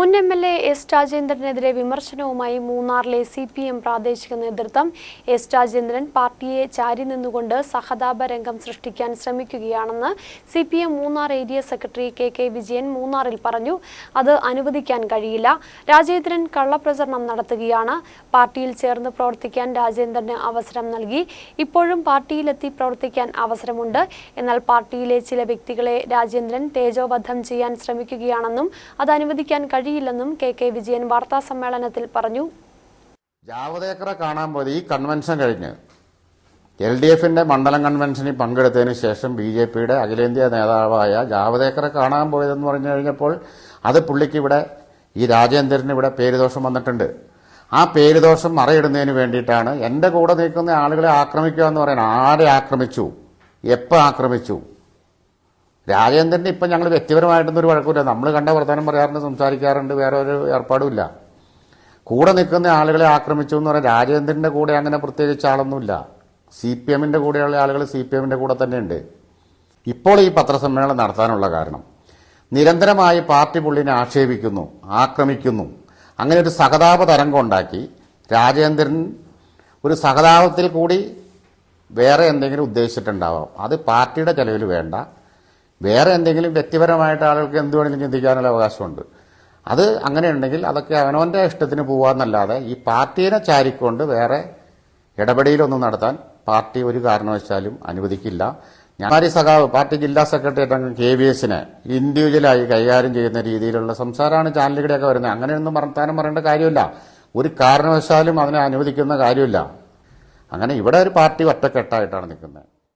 മുൻ M L A S രാജേന്ദ്രനെതിരെ വിമർശനവുമായി മൂന്നാറിലെ സി പി എം പ്രാദേശിക നേതൃത്വം എസ് രാജേന്ദ്രൻ പാർട്ടിയെ ചാരി നിന്നുകൊണ്ട് സഹതാപ രംഗം സൃഷ്ടിക്കാൻ ശ്രമിക്കുകയാണെന്ന് C P M Munnar area secretary K K Vijayan മൂന്നാറിൽ പറഞ്ഞു. അത് അനുവദിക്കാൻ കഴിയില്ല. രാജേന്ദ്രൻ കള്ളപ്രചരണം നടത്തുകയാണ്. പാർട്ടിയിൽ ചേർന്ന് പ്രവർത്തിക്കാൻ രാജേന്ദ്രന് അവസരം നൽകി. ഇപ്പോഴും പാർട്ടിയിലെത്തി പ്രവർത്തിക്കാൻ അവസരമുണ്ട്. എന്നാൽ പാർട്ടിയിലെ ചില വ്യക്തികളെ രാജേന്ദ്രൻ തേജോബദ്ധം ചെയ്യാൻ ശ്രമിക്കുകയാണെന്നും അത് അനുവദിക്കാൻ കഴിയില്ലെന്നും കെ കെ വിജയൻ വാർത്താ സമ്മേളനത്തിൽ പറഞ്ഞു. ജാവദേക്കറെ കാണാൻ പോയത് ഈ കൺവെൻഷൻ കഴിഞ്ഞ്. എൽ ഡി എഫിന്റെ മണ്ഡലം കൺവെൻഷനിൽ പങ്കെടുത്തതിന് ശേഷം ബി ജെ പിയുടെ അഖിലേന്ത്യാ നേതാവായ ജാവദേക്കറെ കാണാൻ പോയതെന്ന് പറഞ്ഞു കഴിഞ്ഞപ്പോൾ അത് പുള്ളിക്ക് ഇവിടെ ഈ രാജേന്ദ്രന് ഇവിടെ പേരുദോഷം വന്നിട്ടുണ്ട്. ആ പേരുദോഷം മറയിടുന്നതിന് വേണ്ടിയിട്ടാണ് എന്റെ കൂടെ നിൽക്കുന്ന ആളുകളെ ആക്രമിക്കുക എന്ന് പറയുന്നത് ആരെ ആക്രമിച്ചു? എപ്പോൾ ആക്രമിച്ചു? രാജേന്ദ്രന് ഇപ്പം ഞങ്ങൾ വ്യക്തിപരമായിട്ടൊന്നും ഒരു വഴക്കില്ല നമ്മൾ കണ്ട വർത്തമാനം പറയാറുണ്ട് സംസാരിക്കാറുണ്ട് വേറെ ഒരു ഏർപ്പാടുമില്ല. കൂടെ നിൽക്കുന്ന ആളുകളെ ആക്രമിച്ചു എന്ന് പറയാൻ രാജേന്ദ്രന്റെ കൂടെ അങ്ങനെ പ്രത്യേകിച്ച് ആളൊന്നുമില്ല. സി പി എമ്മിന്റെ കൂടെയുള്ള ആളുകൾ സി പി എമ്മിന്റെ കൂടെ തന്നെയുണ്ട്. ഇപ്പോൾ ഈ പത്രസമ്മേളനം നടത്താനുള്ള കാരണം. നിരന്തരമായി പാർട്ടി പുള്ളിനെ ആക്ഷേപിക്കുന്നു ആക്രമിക്കുന്നു. അങ്ങനെ ഒരു സഹതാപ തരംഗം ഉണ്ടാക്കി രാജേന്ദ്രൻ ഒരു സഹതാപത്തിൽ കൂടി വേറെ എന്തെങ്കിലും ഉദ്ദേശിച്ചിട്ടുണ്ടാവാം. അത് പാർട്ടിയുടെ ചെലവിൽ വേണ്ട. വേറെ എന്തെങ്കിലും വ്യക്തിപരമായിട്ട് ആളുകൾക്ക് എന്ത് വേണമെങ്കിലും ചിന്തിക്കാനുള്ള അവകാശമുണ്ട്. അത് അങ്ങനെ ഉണ്ടെങ്കിൽ അതൊക്കെ അവനോന്റെ ഇഷ്ടത്തിന് പോവാന്നല്ലാതെ ഈ പാർട്ടീനെ ചാരിക്കൊണ്ട് വേറെ ഇടപെടലൊന്നും നടത്താൻ പാർട്ടി ഒരു കാരണവശാലും അനുവദിക്കില്ല. ഞാൻ സഖാവ് പാർട്ടി ജില്ലാ സെക്രട്ടറി അംഗം കെ വി എസിനെ ഇൻഡിവിജ്വലായി കൈകാര്യം ചെയ്യുന്ന രീതിയിലുള്ള സംസാരമാണ് ചാനലുകളൊക്കെ വരുന്നത്. അങ്ങനെയൊന്നും വർത്താനം പറയേണ്ട കാര്യമില്ല. ഒരു കാരണവശാലും അതിനെ അനുവദിക്കുന്ന കാര്യമില്ല. അങ്ങനെ ഇവിടെ ഒരു പാർട്ടി ഒറ്റക്കെട്ടായിട്ടാണ് നിൽക്കുന്നത്.